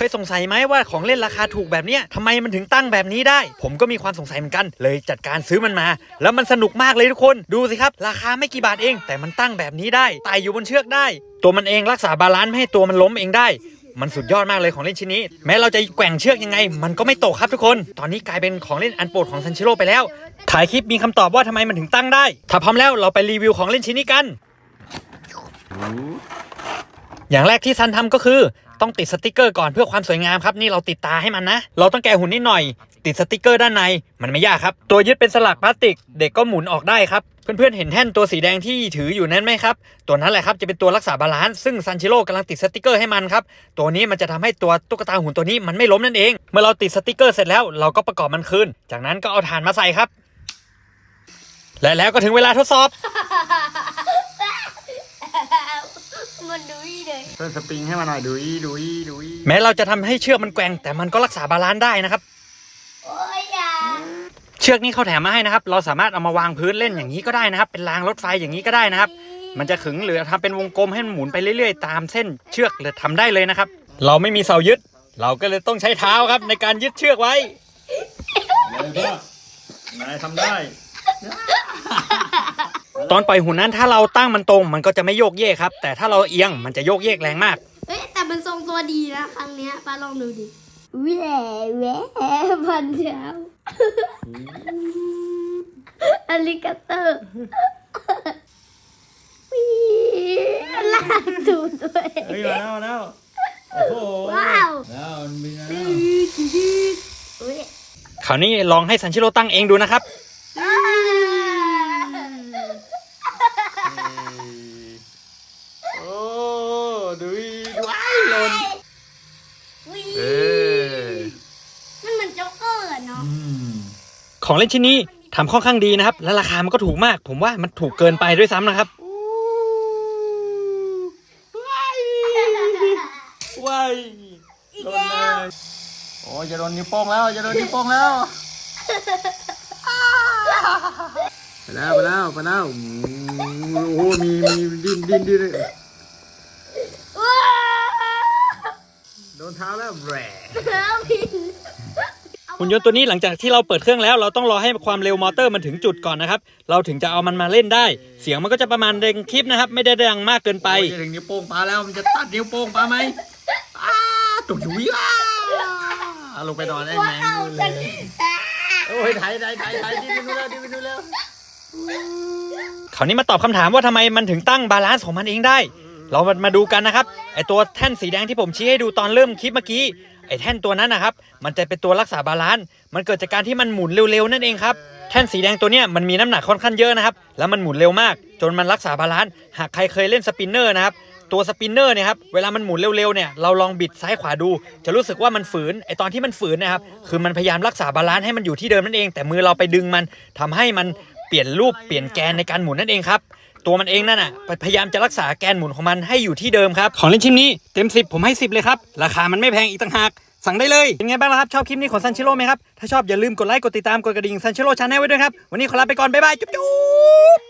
เคยสงสัยไหมว่าของเล่นราคาถูกแบบเนี้ยทำไมมันถึงตั้งแบบนี้ได้ ผมก็มีความสงสัยเหมือนกัน เลยจัดการซื้อมันมา แล้วมันสนุกมากเลยทุกคน ดูสิครับ ราคาไม่กี่บาทเอง แต่มันตั้งแบบนี้ได้ไต่อยู่บนเชือกได้ ตัวมันเองรักษาบาลานซ์ไม่ให้ตัวมันล้มเองได้มันสุดยอดมากเลยของเล่นชิ้นนี้ แม้เราจะแกว่งเชือกยังไง มันก็ไม่ตกครับทุกคน ตอนนี้กลายเป็นของเล่นอันโปรดของซันชิโร่ไปแล้ว ถ่ายคลิปมีคำตอบว่าทำไมมันถึงตั้งได้ ถ้าพร้อมแล้วเราไปรีวิวของเล่นชิ้นนี้กัน อย่างแรกที่ซันทำก็คือต้องติดสติกเกอร์ก่อนเพื่อความสวยงามครับนี่เราติดตาให้มันนะ เราต้องแกะหุ่นนิดหน่อย ติดสติกเกอร์ด้านในมันไม่ยากครับ ตัวยึดเป็นสลักพลาสติก เด็กก็หมุนออกได้ครับเพื่อนๆเห็นแท่นตัวสีแดงที่ถืออยู่นั้นไหมครับ ตัวนั้นแหละครับจะเป็นตัวรักษาบาลานซ์ซึ่งซันชิโร่กำลังติดสติกเกอร์ให้มันครับ ตัวนี้มันจะทำให้ตัวตุ๊กตาหุ่นตัวนี้มันไม่ล้มนั่นเอง เมื่อเราติดสติกเกอร์เสร็จแล้วเราก็ประกอบมันคืน จากนั้นก็เอาถ่านมาใส่ครับ และแล้วก็ถึงเวลาทดสอบ มันดุย เลยเพิ่มสปริงให้มาหน่อยดูอีดูอีดูอีแม้เราจะทำให้เชือกมันแกว่งแต่มันก็รักษาบาลานซ์ได้นะครับ โอ้ยอยาเชือกนี้เขาแถมมาให้นะครับ เราสามารถเอามาวางพื้นเล่นอย่างนี้ก็ได้นะครับ เป็นรางรถไฟอย่างนี้ก็ได้นะครับ มันจะขึงหรือทำเป็นวงกลมให้มันหมุนไปเรื่อยๆ ตามเส้นเชือกเลยทำได้เลยนะครับ เราไม่มีเสายึด เราก็เลยต้องใช้เท้าครับ ในการยึดเชือกไว้ เลยพ่อนายทำได้ ตอนปล่อยหุ่นนั้นถ้าเราตั้งมันตรงมันก็จะไม่โยกเยกครับ แต่ถ้าเราเอียงมันจะโยกเยกแรงมากเฮ้ยแต่มันทรงตัวดีนะครั้งเนี้ยป้าลองดูดิแหวแหวพันเช้าอลิกาเตอร์วีลากตูดตัวเองเฮ้ยมาแล้วมาแล้วโอ้โหว้าวแล้วมันบินมาดื้แล้วอดื้ออุ้ยคราวนี้ลองให้ซันชิโร่ตั้งเองดูนะครับ ดูอีดูไอ้หล่นวีเออมันเหมือนโจ๊กเกอร์อะเนาะ อืมของเล่นชิ้นนี้ทำค่อนข้างดีนะครับ และราคามันก็ถูกมาก ผมว่ามันถูกเกินไปด้วยซ้ำนะครับว้ายหล่นเลยโอ้ยจะโดนนิ้วโป้งแล้วจะโดนนิ้วโป้งแล้วไปแล้วไปแล้วไปแล้วโอ้โหมีมีดิ้นดิ้นดิ้นโดนเท้า แล้วแหวแล้วพินหุ่นยนต์ตัวนี้หลังจากที่เราเปิดเครื่องแล้ว เราต้องรอให้ความเร็วมอเตอร์มันถึงจุดก่อนนะครับ เราถึงจะเอามันมาเล่นได้ เสียงมันก็จะประมาณเด้งคลิปนะครับ ไม่ได้ดังมากเกินไปจะถึงนิ้วโป้งปลาแล้วมันจะตัดนิ้วโป้งปลาไหมอ้าตุกยุ้ยอ้าลงไปนอนได้ไหมว้าวฉันโอ้ยไถไถไถไถดิ้นไปดูแล้วดิ้นไปดูแล้วคราวนี้มาตอบคำถามว่าทำไมมันถึงตั้งบาลานซ์ของมันเองได้ เรามามาดูกันนะครับไอตัวแท่นสีแดงที่ผมชี้ให้ดูตอนเริ่มคลิปเมื่อกี้ไอแท่นตัวนั้นนะครับ มันจะเป็นตัวรักษาบาลานซ์มันเกิดจากการที่มันหมุนเร็วๆนั่นเองครับแท่นสีแดงตัวเนี้ยมันมีน้ำหนักค่อนข้างเยอะนะครับ แล้วมันหมุนเร็วมาก จนมันรักษาบาลานซ์หากใครเคยเล่นสปินเนอร์นะครับตัวสปินเนอร์เนี่ยครับเวลามันหมุนเร็วๆเนี่ยเราลองบิดซ้ายขวาดู จะรู้สึกว่ามันฝืนไอตอนที่มันฝืนนะครับคือมันพยายามรักษาบาลานซ์ให้มันอยู่ที่เดิมนั่นเอง แต่มือเราไปดึงมันทำให้มันเปลี่ยนรูปเปลี่ยนแกนในการหมุนนั่นเองครับ ตัวมันเองนั่นน่ะพยายามจะรักษาแกนหมุนของมันให้อยู่ที่เดิมครับของเล่นชิ้นนี้เต็ม 10 ผมให้ 10 เลยครับ ราคามันไม่แพงอีกต่างหาก สั่งได้เลย เป็นไงบ้างล่ะครับ ชอบคลิปนี้ของซันชิโร่ไหมครับ ถ้าชอบอย่าลืมกดไลค์กดติดตามกดกระดิ่งซันชิโร่ชาแนลไว้ด้วยครับ วันนี้ขอลาไปก่อนบ๊ายบายจุ๊บจุ๊บ